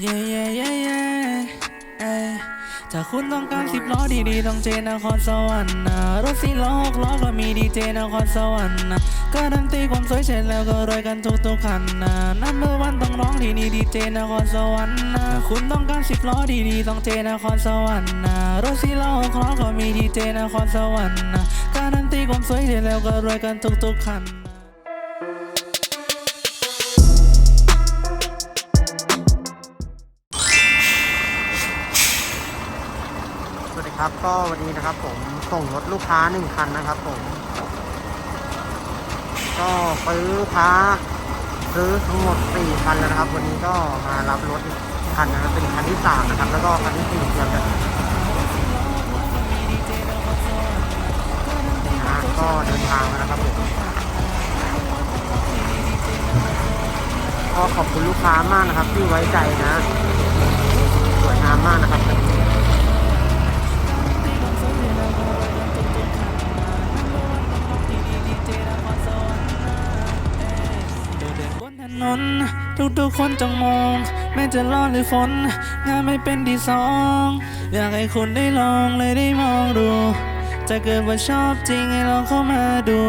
เย่เย่เย่เย่เอ้ถ้าคุณต้องการสิบล้อดีๆต้องเจนครสวรรค์นะรถสี่ล้อหกล้อก็มีดีเจนครสวรรค์นะการันตีความสวยเสร็จแล้วก็รวยกันทุกๆคันนะนัมเบอร์วันต้องร้องที่นี่ดีเจนครสวรรค์นะคุณต้องการสิบล้อดีๆต้องเจนครสวรรค์นะรถสี่ล้อหกล้อก็มีดีเจนครสวรรค์นะการันตีความสวยเสร็จแล้วก็รวยกันทุกๆคัน วัสดีครับ ก็วันนี้นะครับผมส่งรถลูกค้าหนึ่งคันนะครับผม ก็ซื้อพาซื้อทั้งหมดสี่คันแล้วนะครับ วันนี้ก็มารับรถอีกคันนะครับเป็นคันที่สามนะครับ แล้วก็คันที่สี่เดียวกันนะก็เดินทางแล้วนะครับผมก็ขอบคุณลูกค้ามากนะครับ ที่ไว้ใจนะ สวยงามมากนะครับ นนถนนทุกๆคนจ้องมอง แม้จะร้อนหรือฝน งานไม่เป็นที่สอง อยากให้คุณได้ลองเลยได้มองดู จะเกิดว่าชอบจริงให้ลองเข้ามาดู